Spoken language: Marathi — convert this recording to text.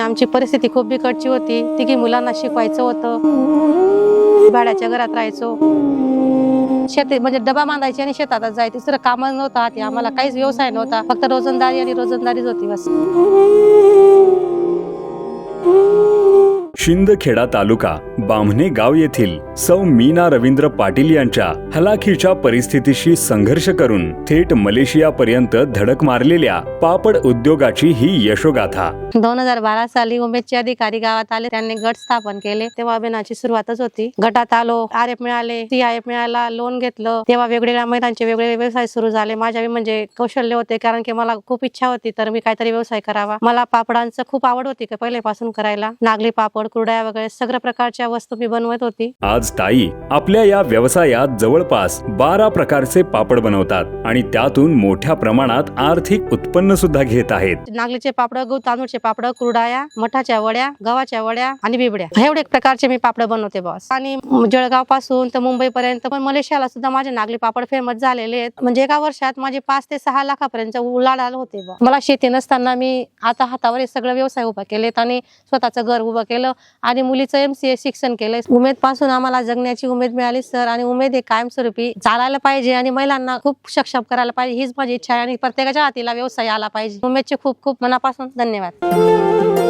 आमची परिस्थिती खूप बिकटची होती. तिघी मुलांना शिकवायचं होतं. भाड्याच्या घरात राहायचो. शेती म्हणजे डबा बांधायची आणि शेतातच जायचं. दुसरं काम नव्हतं. आम्हाला काहीच व्यवसाय नव्हता. फक्त रोजंदारी आणि रोजंदारीच होती बस. शिंदखेडा तालुका बामणे गाव येथील सौ मीना रवींद्र पाटील यांच्या हलाखीच्या परिस्थितीशी संघर्ष करून थेट मलेशियापर्यंत धडक मारलेल्या पापड उद्योगाची ही यशोगाथा. दोन हजार बारा साली उमेदचे अधिकारी गावात आले. त्यांनी गट स्थापन केले. तेव्हा अभियानाची सुरुवातच होती. गटात आलो आर एफ मिळाले सी आय एफ मिळाला लोन घेतलं. तेव्हा वेगवेगळ्या महिलांचे वेगवेगळे व्यवसाय सुरू झाले. माझ्या म्हणजे कौशल्य होते कारण की मला खूप इच्छा होती तर मी काहीतरी व्यवसाय करावा. मला पापडांचं खूप आवड होती का पहिल्यापासून करायला. नागली पापड कुरड्या वगैरे सगळ्या प्रकारच्या वस्तू मी बनवत होती. आज ताई आपल्या या व्यवसायात जवळपास बारा प्रकारचे पापड बनवतात आणि त्यातून मोठ्या प्रमाणात आर्थिक उत्पन्न सुद्धा घेत आहेत. नागलीचे पापड गहू तांदूळचे पापड कुरडाया मठाच्या वड्या गव्हाच्या वड्या आणि बिबड्या. एवढे प्रकारचे मी पापड बनवते बॉस आणि जळगावपासून तर मुंबई पर्यंत पण मलेशियाला सुद्धा माझे नागली पापड फेमस झालेले आहेत. म्हणजे एका वर्षात माझे पाच ते सहा लाखापर्यंत उलाढ आलं होते. मला शेती नसताना मी आता हातावर हे सगळं व्यवसाय उभा केलेत आणि स्वतःचं घर उभं केलं. आणि मुलीचं एम सी ए शिक्षण केलंय उमेदपासून आम्हाला जगण्याची उमेद मिळाली सर. आणि उमेद हे कायमस्वरूपी चालायला पाहिजे आणि महिलांना खूप सक्षम करायला पाहिजे. हीच माझी इच्छा आहे आणि प्रत्येकाच्या हातीला व्यवसाय आला पाहिजे. उमेदचे खूप खूप मनापासून धन्यवाद.